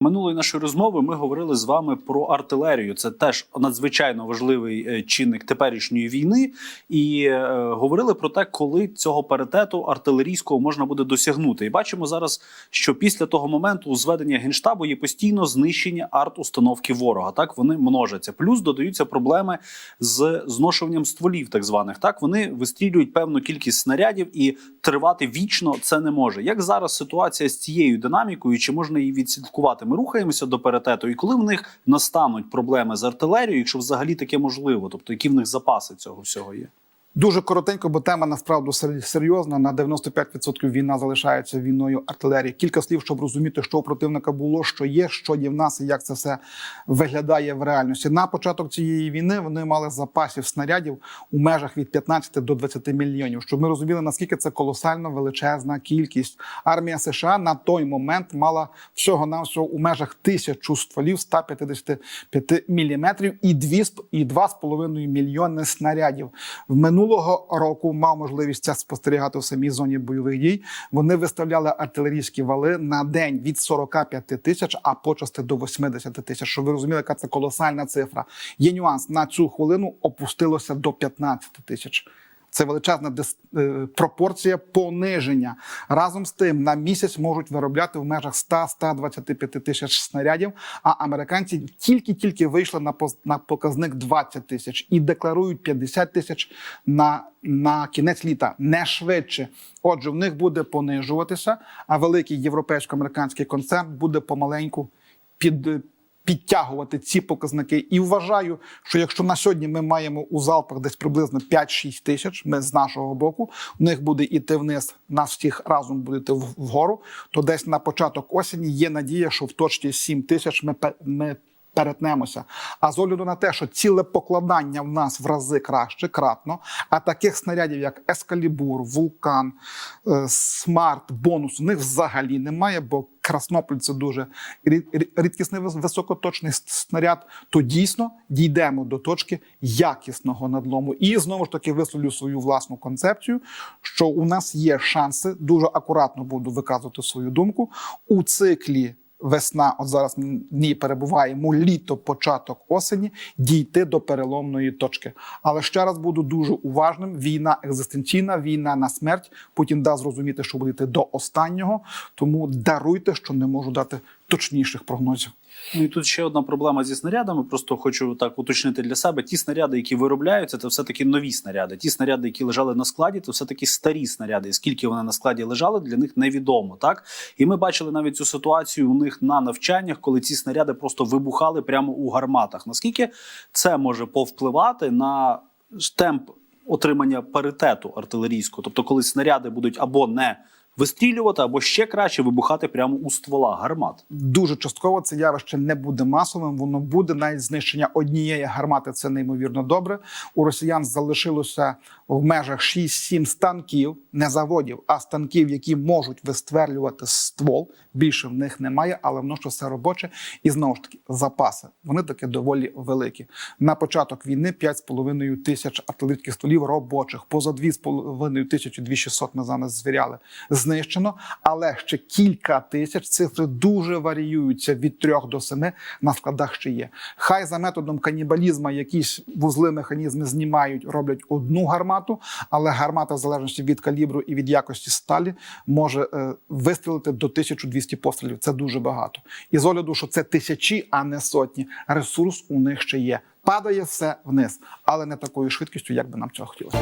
Минулої нашої розмови ми говорили з вами про артилерію. Це теж надзвичайно важливий е, чинник теперішньої війни, і е, говорили про те, коли цього паритету артилерійського можна буде досягнути. І бачимо зараз, що після того моменту у зведення генштабу є постійно знищення арт-установки ворога. Так вони множаться. Плюс додаються проблеми з зношуванням стволів, так званих. Так вони вистрілюють певну кількість снарядів, і тривати вічно це не може. Як зараз ситуація з цією динамікою? Чи можна її відслідкувати? Ми рухаємося до паритету, і коли в них настануть проблеми з артилерією, якщо взагалі таке можливо, тобто які в них запаси цього всього є? Дуже коротенько, бо тема насправді серйозна. На 95% війна залишається війною артилерії. Кілька слів, щоб розуміти, що у противника було, що є, що є в нас і як це все виглядає в реальності. На початок цієї війни вони мали запасів снарядів у межах від 15 до 20 мільйонів. Щоб ми розуміли, наскільки це колосально величезна кількість. Армія США на той момент мала всього навсього у межах тисячу стволів 155 міліметрів і 2, і 2,5 мільйони снарядів. В минулого року мав можливість це спостерігати в самій зоні бойових дій. Вони виставляли артилерійські вали на день від 45 тисяч, а почасти до 80 тисяч. Щоб ви розуміли, яка це колосальна цифра. Є нюанс на цю хвилину опустилося до 15 тисяч. Це величезна е, пропорція пониження. Разом з тим на місяць можуть виробляти в межах 100-125 тисяч снарядів. А американці тільки-тільки вийшли на на показник 20 тисяч і декларують 50 тисяч на, на кінець літа, не швидше. Отже, в них буде понижуватися, а великий європейсько-американський концерн буде помаленьку під підтягувати ці показники. І вважаю, що якщо на сьогодні ми маємо у залпах десь приблизно 5-6 тисяч, ми з нашого боку, у них буде іти вниз, нас всіх разом буде йти вгору, то десь на початок осені є надія, що в точці 7 тисяч ми, ми перетнемося. А з огляду на те, що ціле покладання в нас в рази краще, кратно, а таких снарядів, як Ескалібур, Вулкан, е, Смарт, Бонус, у них взагалі немає, бо Краснополь це дуже рі- рі- рідкісний вис- високоточний снаряд, то дійсно дійдемо до точки якісного надлому. І знову ж таки висловлю свою власну концепцію, що у нас є шанси, дуже акуратно буду виказувати свою думку у циклі весна, от зараз ній перебуваємо, літо, початок осені, дійти до переломної точки. Але ще раз буду дуже уважним: війна екзистенційна, війна на смерть. Путін дасть зрозуміти, що буде до останнього. Тому даруйте, що не можу дати точніших прогнозів. Ну і тут ще одна проблема зі снарядами. Просто хочу так уточнити для себе. Ті снаряди, які виробляються, це все таки нові снаряди. Ті снаряди, які лежали на складі, це все таки старі снаряди. Скільки вони на складі лежали, для них невідомо. Так і ми бачили навіть цю ситуацію у них на навчаннях, коли ці снаряди просто вибухали прямо у гарматах. Наскільки це може повпливати на темп отримання паритету артилерійського? Тобто, коли снаряди будуть або не вистрілювати, або ще краще вибухати прямо у ствола гармат. Дуже частково це явище не буде масовим. Воно буде навіть знищення однієї гармати. Це неймовірно добре. У росіян залишилося в межах 6-7 станків, не заводів, а станків, які можуть вистрелювати ствол. Більше в них немає, але воно що все робоче. І знову ж таки запаси. Вони таки доволі великі. На початок війни 5,5 тисяч артилерійських стволів робочих, поза 2,5 тисячі 2600 ми зараз звіряли. Знищено, але ще кілька тисяч цифри дуже варіюються від 3 до 7 на складах ще є. Хай за методом канібалізму якісь вузли механізми знімають, роблять одну гармату, але гармата, в залежності від калібру і від якості сталі, може е, вистрілити до 1200 пострілів. Це дуже багато. І з огляду, що це тисячі, а не сотні. Ресурс у них ще є. Падає все вниз, але не такою швидкістю, як би нам цього хотілося.